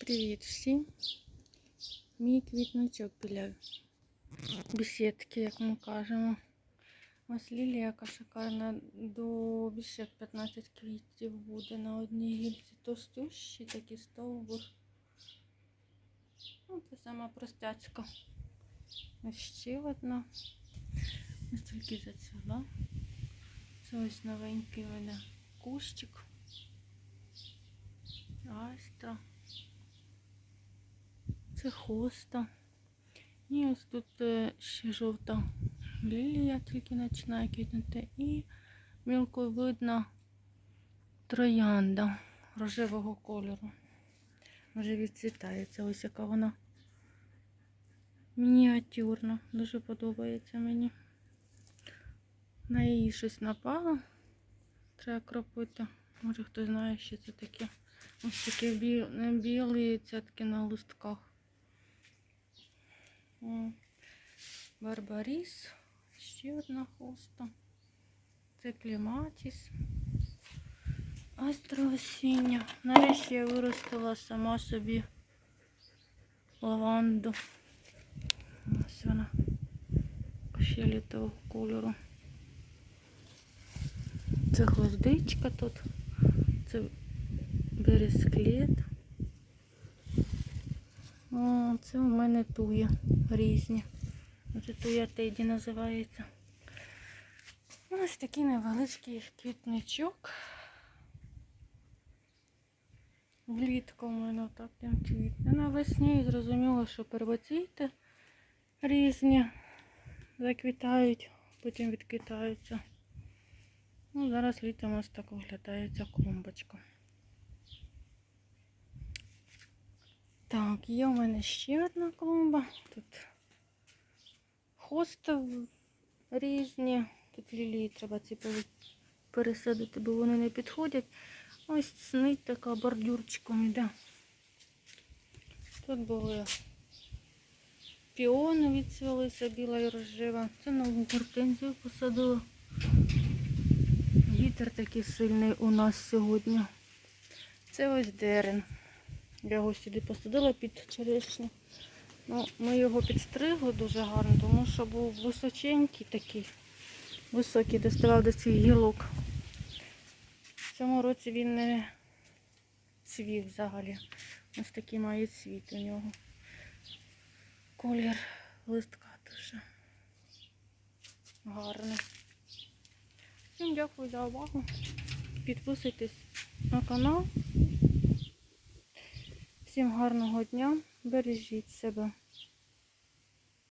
Привіт всім. Мій квітничок біля бесідки, як ми кажемо. Ось лілія, яка шикарна, до більше як 15 квітів буде на одній гільці. Товстющий такий стовбур. Ну, це сама простячка. Ось ще одна. Ось тільки зацвіла. Це ось новенький мене кущик. Це хоста. І ось тут е, ще жовта лілія, тільки починає квітнути. І мілковидна троянда рожевого кольору. Вже відцвітається. Ось яка вона мініатюрна. Дуже подобається мені. На її щось напало. Треба кропити. Може хто знає, що це таке. Ось такі бі... білі цятки на листках. О, Барбаріс. Ще одна хоста. Це кліматіс. Астра осіння. Нарешті я виростила сама собі лаванду. Ось вона фіолетового кольору. Це гвоздичка тут. Це бересклет. О, це у мене туя різні. Це туя теді називається. Ось такий невеличкий квітничок. Влітку у мене так він квітне. Навесні зрозуміло, що первоцвіти різні заквітають, потім відквітаються. Ну, зараз літом ось так виглядає ця клумбочка. Так, є у мене ще одна клумба. Тут хости різні. Тут лілії треба ці пересадити, бо вони не підходять. Ось снить така бордюрчиком іде. Тут були піони відцвілися, біла і рожева. Це нову гортензію посадила. Вітер такий сильний у нас сьогодні. Це ось дерен. Я його сюди посадила під черешню. Ну, ми його підстригли дуже гарно, тому що був височенький такий, високий, доставав до цих гілок. В цьому році він не цвів взагалі. Ось такий має цвіт у нього. Колір листка дуже гарний. Всім дякую за увагу. Підписуйтесь на канал. Всім гарного дня. Бережіть себе.